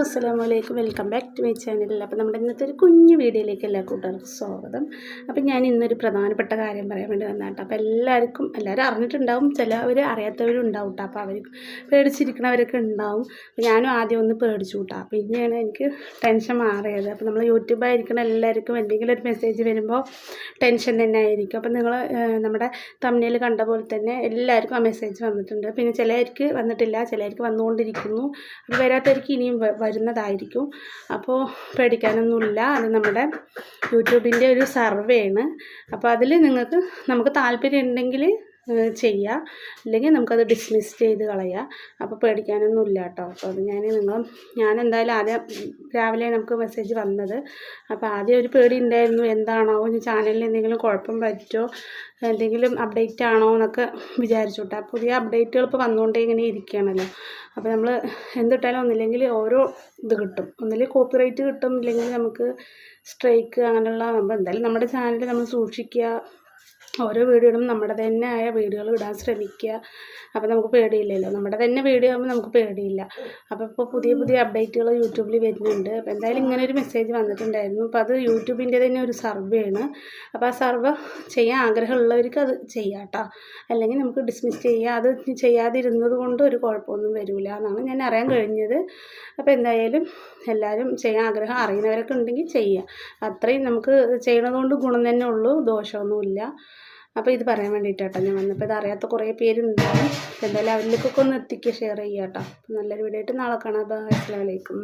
അസ്സാം വലൈക്കും welcome back to my channel. അപ്പോൾ നമ്മുടെ ഇന്നത്തെ ഒരു കുഞ്ഞു വീഡിയോയിലേക്ക് എല്ലാ കൂട്ടുകാർക്കും സ്വാഗതം. അപ്പോൾ ഞാൻ ഇന്നൊരു പ്രധാനപ്പെട്ട കാര്യം പറയാൻ വേണ്ടി വന്നതാട്ടോ അപ്പോൾ എല്ലാവർക്കും എല്ലാവരും അറിഞ്ഞിട്ടുണ്ടാവും ചിലവർ അറിയാത്തവരും ഉണ്ടാവും കേട്ടോ. അപ്പോൾ അവർ പേടിച്ചിരിക്കണവരൊക്കെ ഉണ്ടാവും. അപ്പോൾ ഞാനും ആദ്യം ഒന്ന് പേടിച്ചു കൂട്ടാ. പിന്നെയാണ് എനിക്ക് ടെൻഷൻ മാറിയത്. അപ്പോൾ നമ്മൾ യൂട്യൂബായിരിക്കണം എല്ലാവർക്കും എന്തെങ്കിലും ഒരു മെസ്സേജ് വരുമ്പോൾ ടെൻഷൻ തന്നെ ആയിരിക്കും. അപ്പോൾ നിങ്ങൾ നമ്മുടെ തമ്മിൽ കണ്ട പോലെ തന്നെ എല്ലാവർക്കും ആ മെസ്സേജ് വന്നിട്ടുണ്ട്. പിന്നെ ചിലർക്ക് വന്നിട്ടില്ല ചിലർക്ക് വന്നുകൊണ്ടിരിക്കുന്നു. അപ്പോൾ വരാത്തവർക്ക് ഇനിയും വരുന്നതായിരിക്കും. അപ്പോൾ പേടിക്കാനൊന്നുമില്ല. അത് നമ്മുടെ യൂട്യൂബിന്റെ ഒരു സർവേ ആണ് അപ്പോൾ അതിൽ നിങ്ങൾക്ക് നമുക്ക് താല്പര്യം ഉണ്ടെങ്കിൽ ചെയ്യാം. അല്ലെങ്കിൽ നമുക്കത് ഡിസ്മിസ് ചെയ്ത് കളയാം. അപ്പോൾ പേടിക്കാനൊന്നും ഇല്ല കേട്ടോ അപ്പോൾ അത് ഞാൻ നിങ്ങൾ ഞാൻ എന്തായാലും ആദ്യം രാവിലെ നമുക്ക് മെസ്സേജ് വന്നത്. അപ്പോൾ ആദ്യം ഒരു പേടി ഉണ്ടായിരുന്നു എന്താണോ ചാനലിൽ എന്തെങ്കിലും കുഴപ്പം പറ്റുമോ എന്തെങ്കിലും അപ്ഡേറ്റ് ആണോ എന്നൊക്കെ വിചാരിച്ചു പുതിയ അപ്ഡേറ്റുകൾ ഇപ്പോൾ വന്നുകൊണ്ടേ ഇങ്ങനെ ഇരിക്കുകയാണല്ലോ അപ്പോൾ നമ്മൾ എന്തിട്ടാലും ഒന്നില്ലെങ്കിൽ ഓരോ ഇത് കിട്ടും. ഒന്നില്ലെങ്കിൽ കോപ്പിറൈറ്റ് കിട്ടും. ഇല്ലെങ്കിൽ നമുക്ക് സ്ട്രൈക്ക് അങ്ങനെയുള്ള എന്തായാലും നമ്മുടെ ചാനൽ നമ്മൾ സൂക്ഷിക്കുക. ഓരോ വീഡിയോയിലും നമ്മുടെ തന്നെ ആയ വീഡിയോകൾ ഇടാൻ ശ്രമിക്കുക. അപ്പോൾ നമുക്ക് പേടിയില്ലല്ലോ. നമ്മുടെ തന്നെ വീഡിയോ ആകുമ്പോൾ നമുക്ക് പേടിയില്ല. അപ്പോൾ ഇപ്പോൾ പുതിയ പുതിയ അപ്ഡേറ്റുകൾ യൂട്യൂബിൽ വരുന്നുണ്ട്. അപ്പോൾ എന്തായാലും ഇങ്ങനെ ഒരു മെസ്സേജ് വന്നിട്ടുണ്ടായിരുന്നു. അപ്പോൾ അത് യൂട്യൂബിന്റെ തന്നെ ഒരു സർവേ ആണ്. അപ്പോൾ ആ സർവേ ചെയ്യാൻ ആഗ്രഹമുള്ളവർക്ക് അത് ചെയ്യാം കേട്ടോ അല്ലെങ്കിൽ നമുക്ക് ഡിസ്മിസ് ചെയ്യാം. അത് ചെയ്യാതിരുന്നത് കൊണ്ട് ഒരു കുഴപ്പമൊന്നും വരില്ല എന്നാണ് ഞാൻ അറിയാൻ കഴിഞ്ഞത്. അപ്പോൾ എന്തായാലും എല്ലാവരും ചെയ്യാൻ ആഗ്രഹം അറിയുന്നവരൊക്കെ ഉണ്ടെങ്കിൽ ചെയ്യുക അത്രയും നമുക്ക് ചെയ്യണത് കൊണ്ട് ഗുണം തന്നെ ഉള്ളൂ. ദോഷമൊന്നുമില്ല. അപ്പോൾ ഇത് പറയാൻ വേണ്ടിയിട്ടാട്ടോ ഞാൻ വന്നപ്പോൾ ഇത് അറിയാത്ത കുറേ പേരുണ്ട്. എന്തായാലും അവരിലേക്കൊക്കെ ഒന്ന് എത്തിക്കുക ഷെയർ ചെയ്യുക കേട്ടോ നല്ലൊരു വീഡിയോ ആയിട്ട് നാളെ കാണാം. ബൈ അസ്സലാമു അലൈക്കും